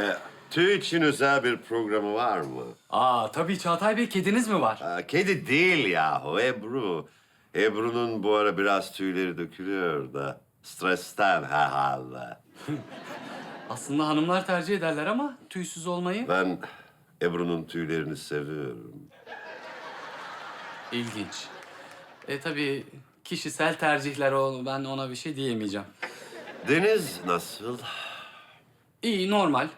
E, tüy için özel bir programı var mı? Aa tabii Çağatay Bey kediniz mi var? Aa, kedi değil yahu, Ebru. Ebru'nun bu ara biraz tüyleri dökülüyor da. Stresten herhalde. Aslında hanımlar tercih ederler ama tüysüz olmayı. Ben Ebru'nun tüylerini seviyorum. İlginç. E tabii kişisel tercihler o. Ben ona bir şey diyemeyeceğim. Deniz nasıl? İyi normal.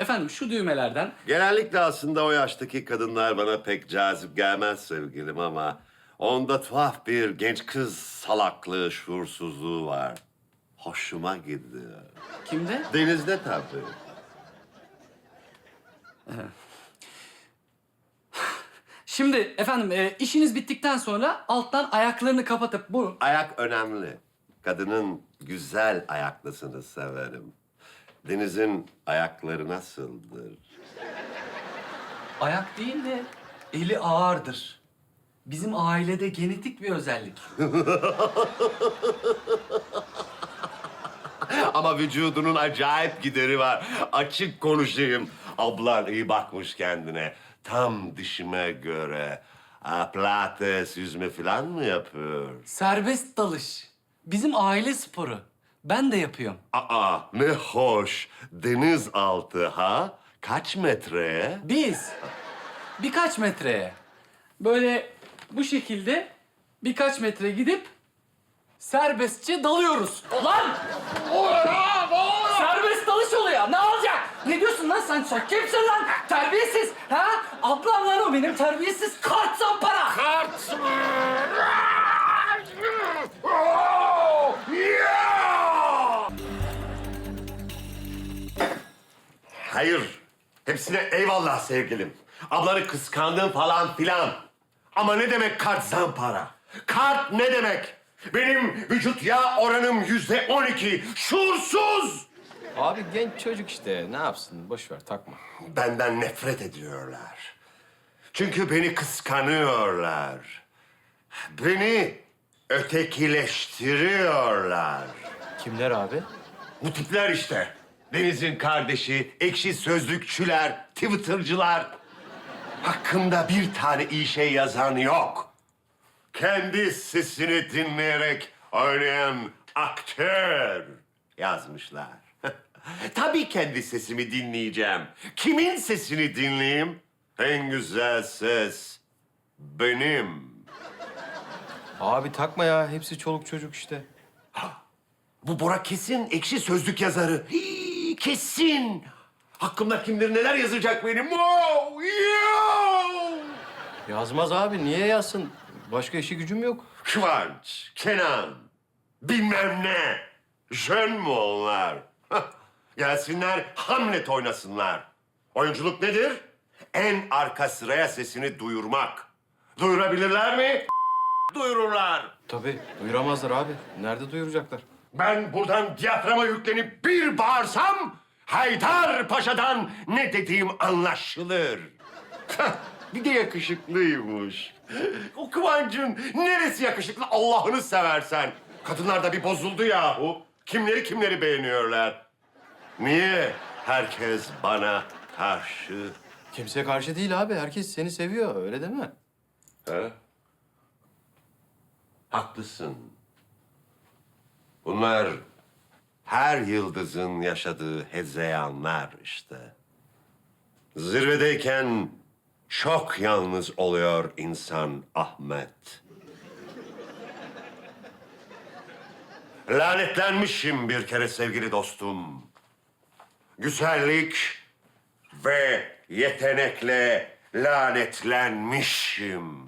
Efendim şu düğmelerden Genellikle aslında o yaştaki kadınlar bana pek cazip gelmez sevgilim ama... ...onda tuhaf bir genç kız salaklığı, şuursuzluğu var. Hoşuma gidiyor. kimde? Denizde tabii. Şimdi efendim e, işiniz bittikten sonra alttan ayaklarını kapatıp bu Ayak önemli. Kadının güzel ayaklısını severim. Deniz'in ayakları nasıldır? ayak değil de eli ağırdır. Bizim ailede genetik bir özellik. Ama vücudunun acayip gideri var. Açık konuşayım. Ablan iyi bakmış kendine. Tam dişime göre. Ha, pilates, yüzme falan mı yapıyor? Serbest dalış. Bizim aile sporu. Ben de yapıyorum. Aa ne hoş. Denizaltı ha? Kaç metreye? Biz birkaç metreye böyle bu şekilde birkaç metre gidip serbestçe dalıyoruz. Lan! Serbest dalış oluyor. Ne olacak? Ne diyorsun lan sen? Sen kimsin lan? Terbiyesiz. Ha? Ablam lan o benim terbiyesiz kart zampara. Kart Hayır. Hepsine eyvallah sevgilim. Ablanı kıskandın falan filan. Ama ne demek kart zampara? Kart ne demek? Benim vücut yağ oranım yüzde on iki. Şuursuz! Abi genç çocuk işte. Ne yapsın? Boş ver takma. Benden nefret ediyorlar. Çünkü beni kıskanıyorlar. Beni ötekileştiriyorlar. Kimler abi? Bu tipler işte. Deniz'in kardeşi, ekşi sözlükçüler, Twitter'cılar. Hakkında bir tane iyi şey yazan yok. Kendi sesini dinleyerek oynayan aktör yazmışlar. Tabii kendi sesimi dinleyeceğim. Kimin sesini dinleyeyim? En güzel ses benim. Abi takma ya. Hepsi çoluk çocuk işte. Bu Bora kesin ekşi sözlük yazarı. Hii, kesin. Hakkımda kim bilir neler yazacak benim. Wow! Yazmaz abi. Niye yazsın? Başka işi gücüm yok. Kıvanç, Kenan, bilmem ne. Jön mü onlar? Hah, Gelsinler Hamlet oynasınlar. Oyunculuk nedir? En arka sıraya sesini duyurmak. Duyurabilirler mi? Duyururlar. Tabii. Duyuramazlar abi. Nerede duyuracaklar? Ben buradan diyaframa yüklenip bir bağırsam... Haydar Paşa'dan ne dediğim anlaşılır. Bir de yakışıklıymış. O Kıvancın neresi yakışıklı Allah'ını seversen. Kadınlar da bir bozuldu yahu. Kimleri kimleri beğeniyorlar. Niye herkes bana karşı? Kimse karşı değil abi. Herkes seni seviyor. Öyle değil mi? He? Haklısın. Bunlar her yıldızın yaşadığı hezeyanlar işte. Zirvedeyken çok yalnız oluyor insan Ahmet. Lanetlenmişim bir kere sevgili dostum. Güzellik ve yetenekle lanetlenmişim.